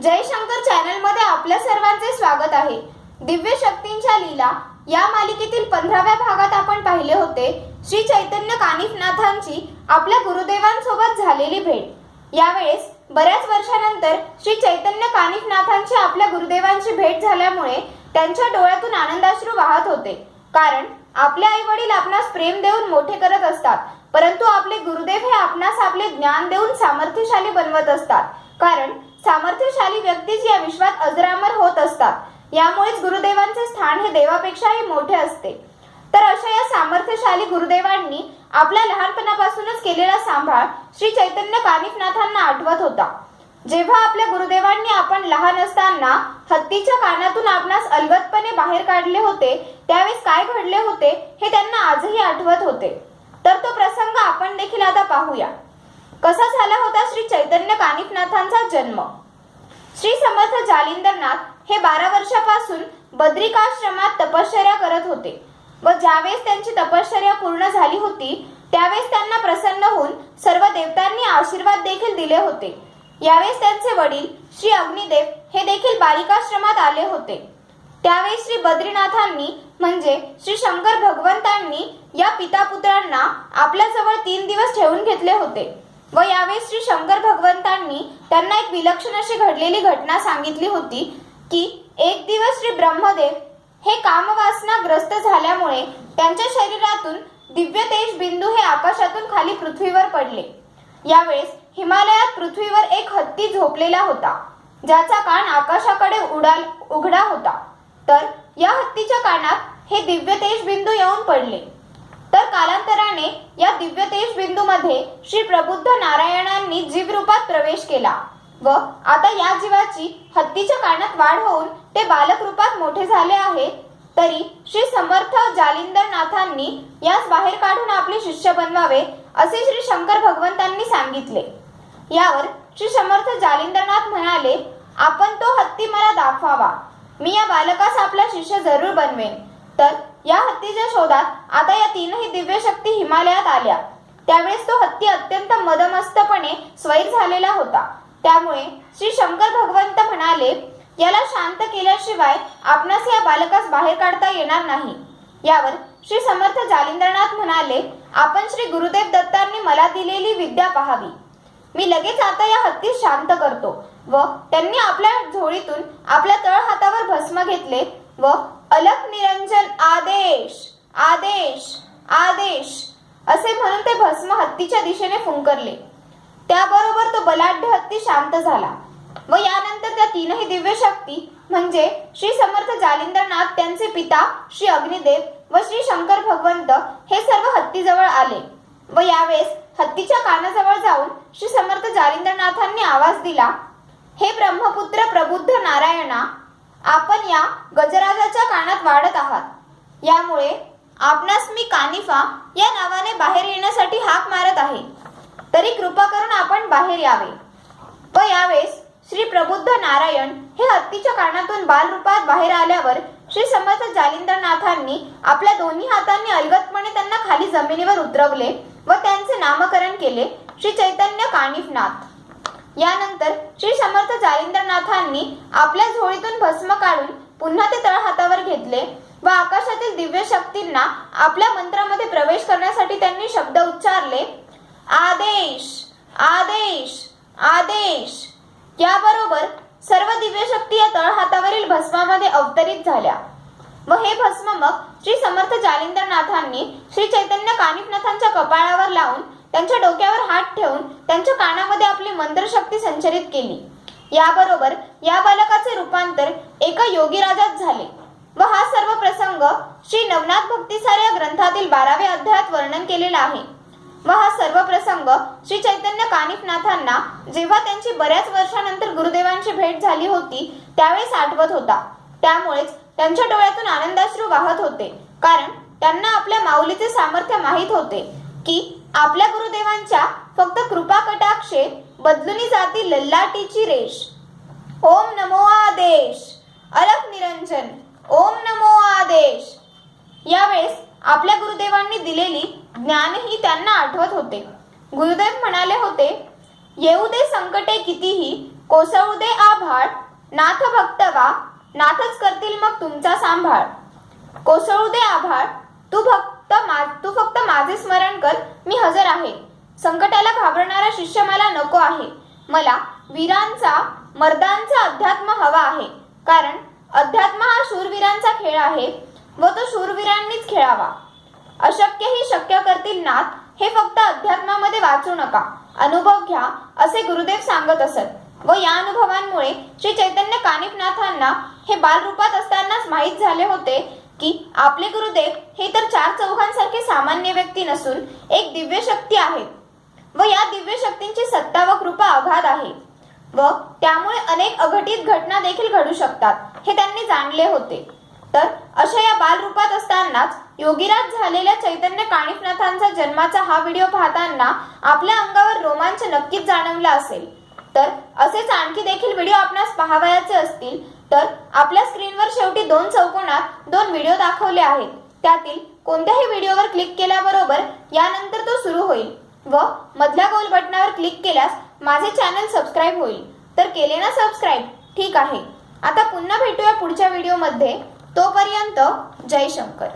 जय शंकर चॅनलमध्ये आपल्या सर्वांचे स्वागत आहे. दिव्य शक्तींच्या लीला या मालिकेतील पंधराव्या भागात आपण पाहिले होते. श्री चैतन्य कानिफनाथांची आपल्या गुरुदेवांसोबत झालेली भेट. यावेळेस बऱ्याच वर्षानंतर श्री चैतन्य कानिफनाथांची आपल्या गुरुदेवांची भेट झाल्यामुळे त्यांच्या डोळ्यातून आनंदाश्रू वाहत होते. कारण आपले आई वडील आपणास प्रेम देऊन मोठे करत असतात. परंतु आपले गुरुदेव हे आपणास आपले ज्ञान देऊन सामर्थ्यशाली बनवत असतात. कारण सामर्थ्यशाली व्यक्तीच या विश्वात अजरामर होत असतात. यामुळेच गुरुदेवांचे स्थान हे देवापेक्षाही मोठे असते. तर अशा या सामर्थ्यशाली गुरुदेवांनी आपल्या लहानपणापासूनच केलेला सांभाळ श्री चैतन्य कानिफनाथांना आठवत होता. जेव्हा आपल्या गुरुदेवांनी आपण लहान असताना हत्तीच्या कानातून आपणास अलगदपणे बाहेर काढले होते त्यावेळेस काय घडले होते हे त्यांना आजही आठवत होते. तर तो प्रसंग आपण देखील आता पाहूया. कसा झाला होता श्री चैतन्य कानिफनाथांचा जन्म? श्री समर्थ जालिंदरनाथ हे बारा वर्षापासून बद्रिकाश्रमात तपश्चर्या करत होते व ज्यावेळेस त्यांची तपश्चर्या पूर्ण झाली होती त्यावेळेस त्यांना प्रसन्न होऊन सर्व देवतांनी आशीर्वाद देखील दिले होते. यावेळेस त्यांचे वडील श्री अग्निदेव हे देखील बालिकाश्रमात आले होते. त्यावेळेस श्री बद्रीनाथांनी म्हणजे श्री शंकर भगवंतांनी या पिता पुत्रांना आपल्याजवळ तीन दिवस ठेवून घेतले होते. व यावेळेस श्री शंकर भगवंतांनी त्यांना एक विलक्षण अशी घडलेली घटना सांगितली होती की एक दिवस श्री ब्रह्मदेव हे कामवासना ग्रस्त झाल्यामुळे त्यांच्या शरीरातून दिव्य तेज बिंदू हे आकाशातून खाली पृथ्वीवर पडले. यावेळेस हिमालयात पृथ्वीवर एक हत्ती झोपलेला होता ज्याचा कान आकाशाकडे उडाल उघडा होता. तर या हत्तीच्या कानात हे दिव्य तेज बिंदू येऊन पडले. तर कालांतराने या दिव्य तेज श्री प्रबुद्ध नारायणांनी जीव रूपात प्रवेश केला व आता या जीवाची हत्तीच्या कानात वाढ होऊन ते बालक रूपात मोठे झाले आहे. तरी श्री समर्थ जालिंदरनाथांनी यास बाहेर काढून आपले शिष्य बनवावे असे श्री शंकर भगवंतांनी सांगितले. यावर श्री समर्थ जालिंदरनाथ म्हणाले आपण तो हत्ती मला दाखवावा. मी या बालकास आपला शिष्य जरूर बनवेन. तर या हत्तीच्या शोधात आता या तीनही दिव्य शक्ती हिमालयात आल्या. त्यावेळेस तो हत्ती अत्यंत मदमस्तपणे स्वैर झालेला होता. त्यामुळे श्री शंकर भगवंत म्हणाले याला शांत केल्याशिवाय आपणास या बालकास बाहेर काढता येणार नाही. यावर श्री समर्थ जालिंद्रनाथ म्हणाले आपण श्री गुरुदेव दत्तांनी मला दिलेली विद्या पाहावी. मी लगेच आता या हत्तीस शांत करतो व त्यांनी आपल्या झोळीतून आपल्या तळ हातावर भस्म घेतले व अलक निरंजन आदेश आदेश आदेश असे म्हणून ते भस्म हत्तीच्या दिशेने फुंकरले. त्याबरोबर तो बलाढ्य हत्ती शांत झाला व यानंतर त्या तीनही दिव्य शक्ती म्हणजे श्री समर्थ जालिंद्रनाथ त्यांचे पिता श्री अग्निदेव व श्री शंकर भगवंत हे सर्व हत्तीजवळ आले व यावेळेस हत्तीच्या कानाजवळ जाऊन श्री समर्थ जालिंद्रनाथांनी आवाज दिला हे ब्रह्मपुत्र प्रबुद्ध नारायणा आपण या गजराजाच्या कानात वाढत आहात. यामुळे आपणास मी कानिफा या नावाने बाहेर येण्यासाठी हाक मारत आहे. तरी कृपा करून आपण बाहेर यावे. व यावेळेस श्री प्रबुद्ध नारायण हे हत्तीच्या कानातून बालरूपात बाहेर आल्यावर श्री समर्थ जालिंद्रनाथांनी आपल्या दोन्ही हातांनी अलगतपणे त्यांना खाली जमिनीवर उतरवले व त्यांचे नामकरण केले श्री चैतन्य कानिफनाथ. यानंतर श्री समर्थ जालिंद्रनाथांनी आपल्या झोळीतून भस्म काढून पुन्हा ते तळहातावर घेतले व आकाशातील दिव्य शक्तींना आपल्या मंत्रामध्ये प्रवेश करण्यासाठी त्यांनी शब्द उच्चारले आदेश आदेश आदेश. याबरोबर सर्व दिव्य शक्ती या तळहातावरील भस्मामध्ये अवतरित झाल्या. व हे भस्म मग श्री समर्थ जालिंद्रनाथांनी श्री चैतन्य कानिफनाथांच्या कपाळावर लावून त्यांच्या डोक्यावर हात ठेवून त्यांच्या कानामध्ये आपली मंत्रशक्ती संचरित केली. याबरोबर या बालकाचे रूपांतर एका योगी राजात झाले व हा सर्व प्रसंग श्री नवनाथ भक्तिसार या ग्रंथातील बाराव्या अध्यायात वर्णन केलेला आहे. व हा सर्व प्रसंग श्री चैतन्य कानिफनाथांना जेव्हा त्यांची बऱ्याच वर्षानंतर गुरुदेवांची भेट झाली होती त्यावेळेस आठवत होता. त्यामुळेच त्यांच्या डोळ्यातून आनंदाश्रू वाहत होते. कारण त्यांना आपल्या माऊलीचे सामर्थ्य माहीत होते की आपल्या गुरुदेवांच्या फक्त कृपा कटाक्षे बदलुनी जाती लल्लाटीची रेष. ओम नमो आदेश. अलक निरंजन. ओम नमो आदेश. यावेळेस आपल्या गुरुदेवांनी दिलेली ज्ञानही त्यांना आठवत होते. गुरुदेव म्हणाले होते येऊ दे संकटे कितीही कोसळू दे आभाळ नाथ भक्त वा नाथच करतील मग तुमचा सांभाळ. कोसळू दे आभाळ तू फक्त तू फक्त माझे स्मरण कर मी हजर आहे. संकटाला घाबरणारा शिष्य मला नको आहे. मला वीरांचा मर्दांचा अध्यात्म हवा आहे. कारण अध्यात्म हा शूरवीरांचा खेळ आहे व तो शूरवीरांनीच खेळावा. अशक्य ही शक्य करतील नाथ हे फक्त अध्यात्मामध्ये वाचू नका. अनुभव घ्या असे गुरुदेव सांगत असत. व या अनुभवांमुळे श्री चैतन्य कानिफनाथांना हे बालरूपात असतानाच माहीत झाले होते की आपले गुरुदेव हे तर चार चौघांसारखे सामान्य व्यक्ती नसून एक दिव्य शक्ती आहे. व या दिव्य शक्तींची सत्ता व कृपा अगाध आहे. व त्यामुळे अनेक अघटित घटना देखील घडू शकतात हे त्यांनी जाणले होते. तर अशा या बालरूपात असतानाच योगीराज झालेल्या चैतन्य काणिफनाथांचा जन्माचा हा व्हिडिओ पाहताना आपल्या अंगावर रोमांच नक्कीच जाणवला असेल. तर असेच आणखी देखील व्हिडिओ आपणास पाहावयाचे असतील तर आपल्या स्क्रीनवर शेवटी दोन चौकोनात दोन व्हिडिओ दाखवले आहेत. त्यातील कोणत्याही व्हिडिओवर क्लिक केल्याबरोबर यानंतर तो सुरू होईल व मधल्या गोल बटनावर क्लिक केल्यास माझे चॅनल सबस्क्राईब होईल. तर केले ना सबस्क्राईब? ठीक आहे. आता पुन्हा भेटूया पुढच्या व्हिडिओमध्ये. तोपर्यंत जय शंकर.